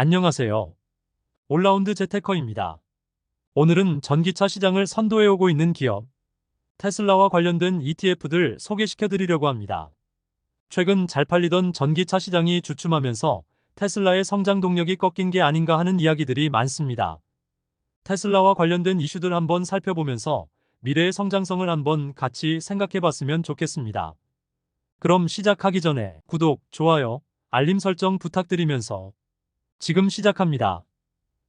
안녕하세요. 올라운드 재테커입니다. 오늘은 전기차 시장을 선도해오고 있는 기업, 테슬라와 관련된 ETF들 소개시켜 드리려고 합니다. 최근 잘 팔리던 전기차 시장이 주춤하면서 테슬라의 성장 동력이 꺾인 게 아닌가 하는 이야기들이 많습니다. 테슬라와 관련된 이슈들 한번 살펴보면서 미래의 성장성을 한번 같이 생각해 봤으면 좋겠습니다. 그럼 시작하기 전에 구독, 좋아요, 알림 설정 부탁드리면서 지금 시작합니다.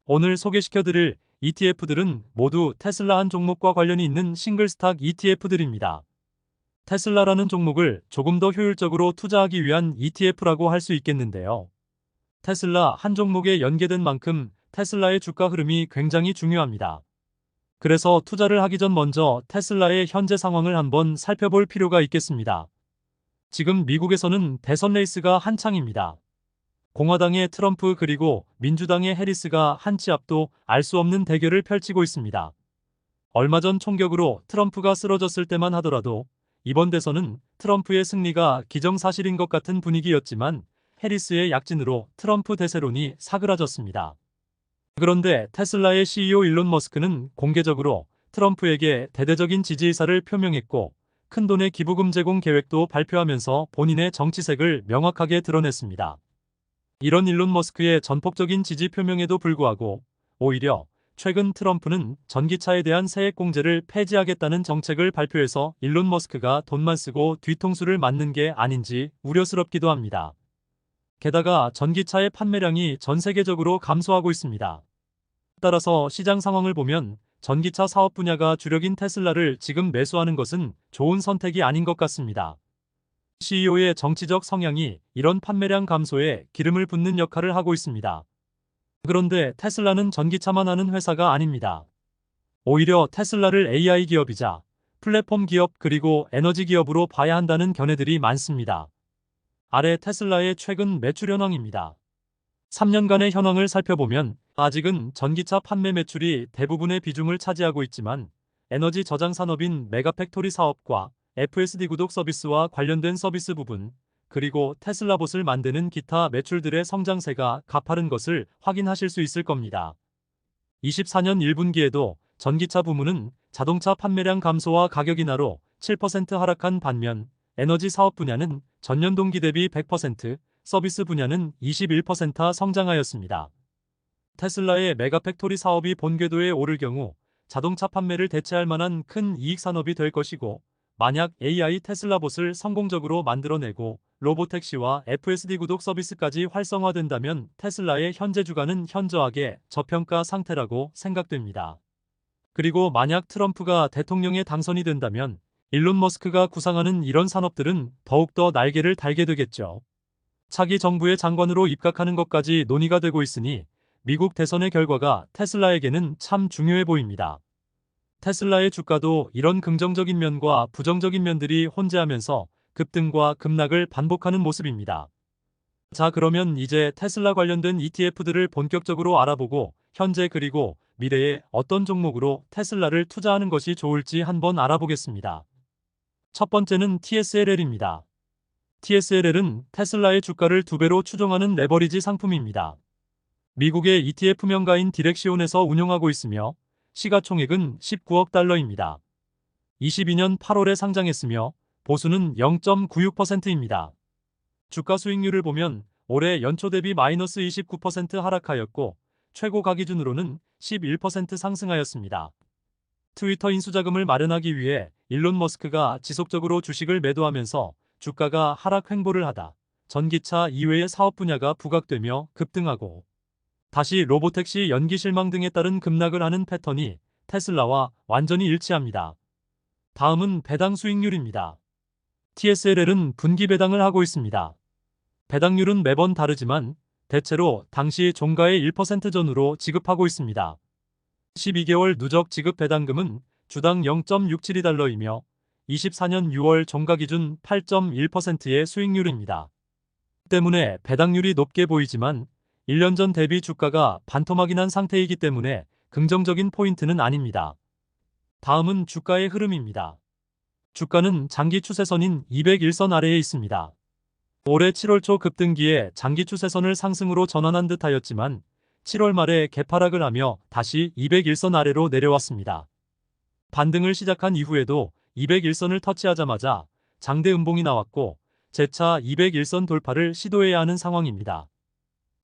오늘 소개시켜드릴 ETF들은 모두 테슬라 한 종목과 관련이 있는 싱글스탁 ETF들입니다. 테슬라라는 종목을 조금 더 효율적으로 투자하기 위한 ETF라고 할 수 있겠는데요. 테슬라 한 종목에 연계된 만큼 테슬라의 주가 흐름이 굉장히 중요합니다. 그래서 투자를 하기 전 먼저 테슬라의 현재 상황을 한번 살펴볼 필요가 있겠습니다. 지금 미국에서는 대선 레이스가 한창입니다. 공화당의 트럼프 그리고 민주당의 해리스가 한치 앞도 알 수 없는 대결을 펼치고 있습니다. 얼마 전 총격으로 트럼프가 쓰러졌을 때만 하더라도 이번 대선은 트럼프의 승리가 기정사실인 것 같은 분위기였지만 해리스의 약진으로 트럼프 대세론이 사그라졌습니다. 그런데 테슬라의 CEO 일론 머스크는 공개적으로 트럼프에게 대대적인 지지 의사를 표명했고 큰돈의 기부금 제공 계획도 발표하면서 본인의 정치색을 명확하게 드러냈습니다. 이런 일론 머스크의 전폭적인 지지 표명에도 불구하고 오히려 최근 트럼프는 전기차에 대한 세액 공제를 폐지하겠다는 정책을 발표해서 일론 머스크가 돈만 쓰고 뒤통수를 맞는 게 아닌지 우려스럽기도 합니다. 게다가 전기차의 판매량이 전 세계적으로 감소하고 있습니다. 따라서 시장 상황을 보면 전기차 사업 분야가 주력인 테슬라를 지금 매수하는 것은 좋은 선택이 아닌 것 같습니다. CEO의 정치적 성향이 이런 판매량 감소에 기름을 붓는 역할을 하고 있습니다. 그런데 테슬라는 전기차만 하는 회사가 아닙니다. 오히려 테슬라를 AI 기업이자 플랫폼 기업 그리고 에너지 기업으로 봐야 한다는 견해들이 많습니다. 아래 테슬라의 최근 매출 현황입니다. 3년간의 현황을 살펴보면 아직은 전기차 판매 매출이 대부분의 비중을 차지하고 있지만 에너지 저장 산업인 메가팩토리 사업과 FSD 구독 서비스와 관련된 서비스 부분, 그리고 테슬라봇을 만드는 기타 매출들의 성장세가 가파른 것을 확인하실 수 있을 겁니다. 24년 1분기에도 전기차 부문은 자동차 판매량 감소와 가격 인하로 7% 하락한 반면 에너지 사업 분야는 전년 동기 대비 100%, 서비스 분야는 21% 성장하였습니다. 테슬라의 메가팩토리 사업이 본궤도에 오를 경우 자동차 판매를 대체할 만한 큰 이익 산업이 될 것이고 만약 AI 테슬라봇을 성공적으로 만들어내고 로보택시와 FSD 구독 서비스까지 활성화된다면 테슬라의 현재 주가는 현저하게 저평가 상태라고 생각됩니다. 그리고 만약 트럼프가 대통령에 당선이 된다면 일론 머스크가 구상하는 이런 산업들은 더욱더 날개를 달게 되겠죠. 차기 정부의 장관으로 입각하는 것까지 논의가 되고 있으니 미국 대선의 결과가 테슬라에게는 참 중요해 보입니다. 테슬라의 주가도 이런 긍정적인 면과 부정적인 면들이 혼재하면서 급등과 급락을 반복하는 모습입니다. 자, 그러면 이제 테슬라 관련된 ETF들을 본격적으로 알아보고 현재 그리고 미래에 어떤 종목으로 테슬라를 투자하는 것이 좋을지 한번 알아보겠습니다. 첫 번째는 TSLL입니다. TSLL은 테슬라의 주가를 두 배로 추종하는 레버리지 상품입니다. 미국의 ETF 명가인 디렉시온에서 운영하고 있으며 시가총액은 19억 달러입니다. 22년 8월에 상장했으며 보수는 0.96%입니다. 주가 수익률을 보면 올해 연초 대비 마이너스 29% 하락하였고 최고가 기준으로는 11% 상승하였습니다. 트위터 인수자금을 마련하기 위해 일론 머스크가 지속적으로 주식을 매도하면서 주가가 하락 횡보를 하다 전기차 이외의 사업 분야가 부각되며 급등하고 다시 로보택시 연기 실망 등에 따른 급락을 하는 패턴이 테슬라와 완전히 일치합니다. 다음은 배당 수익률입니다. TSLL은 분기 배당을 하고 있습니다. 배당률은 매번 다르지만 대체로 당시 종가의 1% 전후로 지급하고 있습니다. 12개월 누적 지급 배당금은 주당 0.672달러이며 24년 6월 종가 기준 8.1%의 수익률입니다. 때문에 배당률이 높게 보이지만 1년 전 대비 주가가 반토막이 난 상태이기 때문에 긍정적인 포인트는 아닙니다. 다음은 주가의 흐름입니다. 주가는 장기 추세선인 201선 아래에 있습니다. 올해 7월 초 급등기에 장기 추세선을 상승으로 전환한 듯 하였지만 7월 말에 개파락을 하며 다시 201선 아래로 내려왔습니다. 반등을 시작한 이후에도 201선을 터치하자마자 장대 음봉이 나왔고 재차 201선 돌파를 시도해야 하는 상황입니다.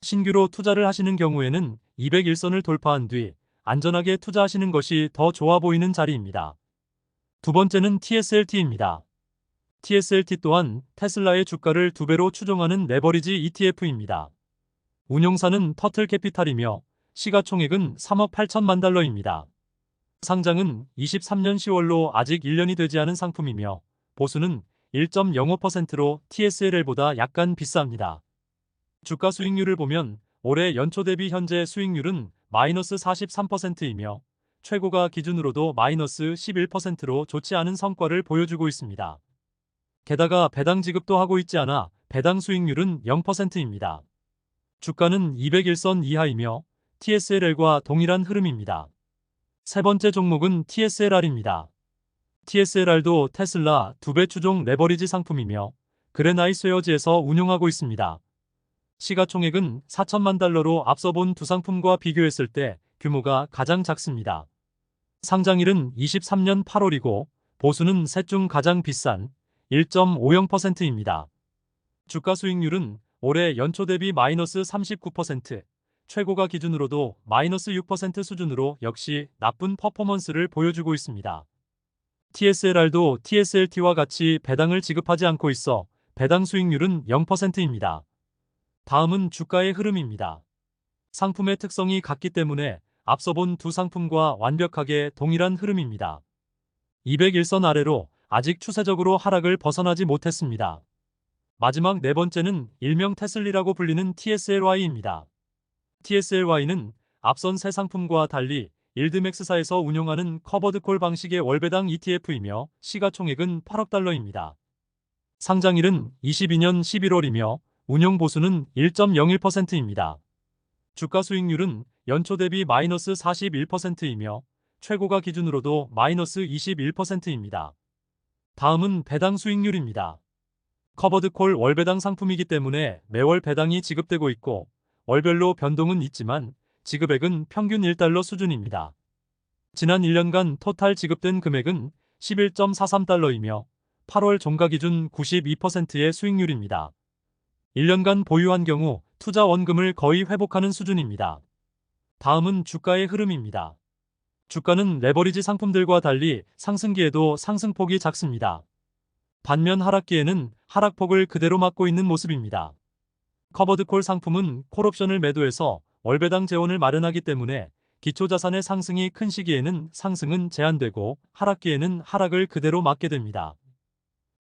신규로 투자를 하시는 경우에는 201선을 돌파한 뒤 안전하게 투자하시는 것이 더 좋아 보이는 자리입니다. 두 번째는 TSLT입니다. TSLT 또한 테슬라의 주가를 두 배로 추종하는 레버리지 ETF입니다. 운용사는 터틀 캐피탈이며 시가총액은 3억 8천만 달러입니다. 상장은 23년 10월로 아직 1년이 되지 않은 상품이며 보수는 1.05%로 TSLL보다 약간 비쌉니다. 주가 수익률을 보면 올해 연초 대비 현재 수익률은 마이너스 43%이며 최고가 기준으로도 마이너스 11%로 좋지 않은 성과를 보여주고 있습니다. 게다가 배당 지급도 하고 있지 않아 배당 수익률은 0%입니다. 주가는 201선 이하이며 TSLR과 동일한 흐름입니다. 세 번째 종목은 TSLR입니다. TSLR도 테슬라 두 배 추종 레버리지 상품이며 그레나이스웨어즈에서 운용하고 있습니다. 시가총액은 4천만 달러로 앞서 본 두 상품과 비교했을 때 규모가 가장 작습니다. 상장일은 23년 8월이고 보수는 셋 중 가장 비싼 1.50%입니다. 주가 수익률은 올해 연초 대비 마이너스 39%, 최고가 기준으로도 마이너스 6% 수준으로 역시 나쁜 퍼포먼스를 보여주고 있습니다. TSLR도 TSLT와 같이 배당을 지급하지 않고 있어 배당 수익률은 0%입니다. 다음은 주가의 흐름입니다. 상품의 특성이 같기 때문에 앞서 본 두 상품과 완벽하게 동일한 흐름입니다. 201선 아래로 아직 추세적으로 하락을 벗어나지 못했습니다. 마지막 네 번째는 일명 테슬리라고 불리는 TSLY입니다. TSLY는 앞선 세 상품과 달리 일드맥스사에서 운용하는 커버드콜 방식의 월배당 ETF이며 시가총액은 8억 달러입니다. 상장일은 22년 11월이며 운용 보수는 1.01%입니다. 주가 수익률은 연초 대비 마이너스 41%이며 최고가 기준으로도 마이너스 21%입니다. 다음은 배당 수익률입니다. 커버드콜 월배당 상품이기 때문에 매월 배당이 지급되고 있고 월별로 변동은 있지만 지급액은 평균 1달러 수준입니다. 지난 1년간 토탈 지급된 금액은 11.43달러이며 8월 종가 기준 92%의 수익률입니다. 1년간 보유한 경우 투자 원금을 거의 회복하는 수준입니다. 다음은 주가의 흐름입니다. 주가는 레버리지 상품들과 달리 상승기에도 상승폭이 작습니다. 반면 하락기에는 하락폭을 그대로 막고 있는 모습입니다. 커버드콜 상품은 콜옵션을 매도해서 월배당 재원을 마련하기 때문에 기초자산의 상승이 큰 시기에는 상승은 제한되고 하락기에는 하락을 그대로 막게 됩니다.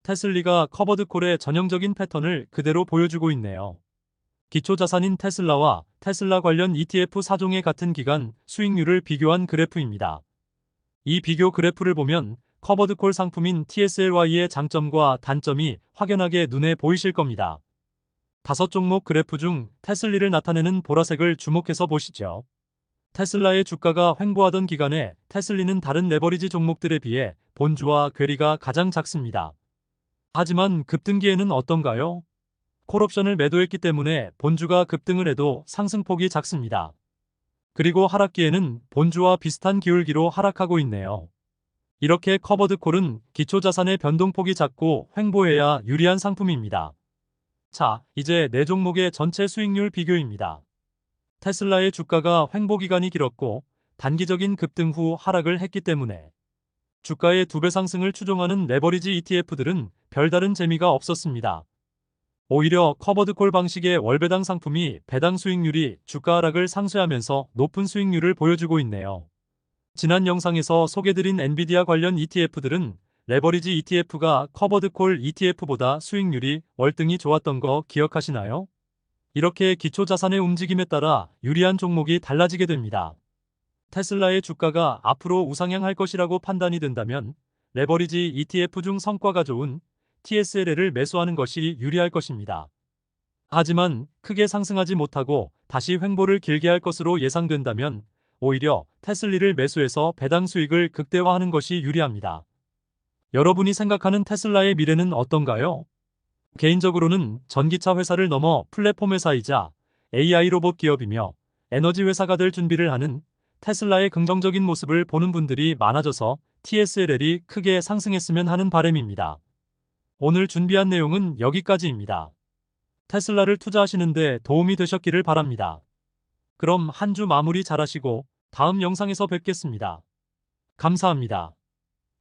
테슬리가 커버드콜의 전형적인 패턴을 그대로 보여주고 있네요. 기초자산인 테슬라와 테슬라 관련 ETF 4종의 같은 기간 수익률을 비교한 그래프입니다. 이 비교 그래프를 보면 커버드콜 상품인 TSLY의 장점과 단점이 확연하게 눈에 보이실 겁니다. 다섯 종목 그래프 중 테슬리를 나타내는 보라색을 주목해서 보시죠. 테슬라의 주가가 횡보하던 기간에 테슬리는 다른 레버리지 종목들에 비해 본주와 괴리가 가장 작습니다. 하지만 급등기에는 어떤가요? 콜옵션을 매도했기 때문에 본주가 급등을 해도 상승폭이 작습니다. 그리고 하락기에는 본주와 비슷한 기울기로 하락하고 있네요. 이렇게 커버드 콜은 기초자산의 변동폭이 작고 횡보해야 유리한 상품입니다. 자, 이제 네 종목의 전체 수익률 비교입니다. 테슬라의 주가가 횡보 기간이 길었고 단기적인 급등 후 하락을 했기 때문에 주가의 두배 상승을 추종하는 레버리지 ETF들은 별다른 재미가 없었습니다. 오히려 커버드콜 방식의 월배당 상품이 배당 수익률이 주가 하락을 상쇄하면서 높은 수익률을 보여주고 있네요. 지난 영상에서 소개드린 엔비디아 관련 ETF들은 레버리지 ETF가 커버드콜 ETF보다 수익률이 월등히 좋았던 거 기억하시나요? 이렇게 기초 자산의 움직임에 따라 유리한 종목이 달라지게 됩니다. 테슬라의 주가가 앞으로 우상향할 것이라고 판단이 된다면 레버리지 ETF 중 성과가 좋은 TSLL을 매수하는 것이 유리할 것입니다. 하지만 크게 상승하지 못하고 다시 횡보를 길게 할 것으로 예상된다면 오히려 테슬리를 매수해서 배당 수익을 극대화하는 것이 유리합니다. 여러분이 생각하는 테슬라의 미래는 어떤가요? 개인적으로는 전기차 회사를 넘어 플랫폼 회사이자 AI 로봇 기업이며 에너지 회사가 될 준비를 하는 테슬라의 긍정적인 모습을 보는 분들이 많아져서 TSLL이 크게 상승했으면 하는 바람입니다. 오늘 준비한 내용은 여기까지입니다. 테슬라를 투자하시는데 도움이 되셨기를 바랍니다. 그럼 한 주 마무리 잘하시고 다음 영상에서 뵙겠습니다. 감사합니다.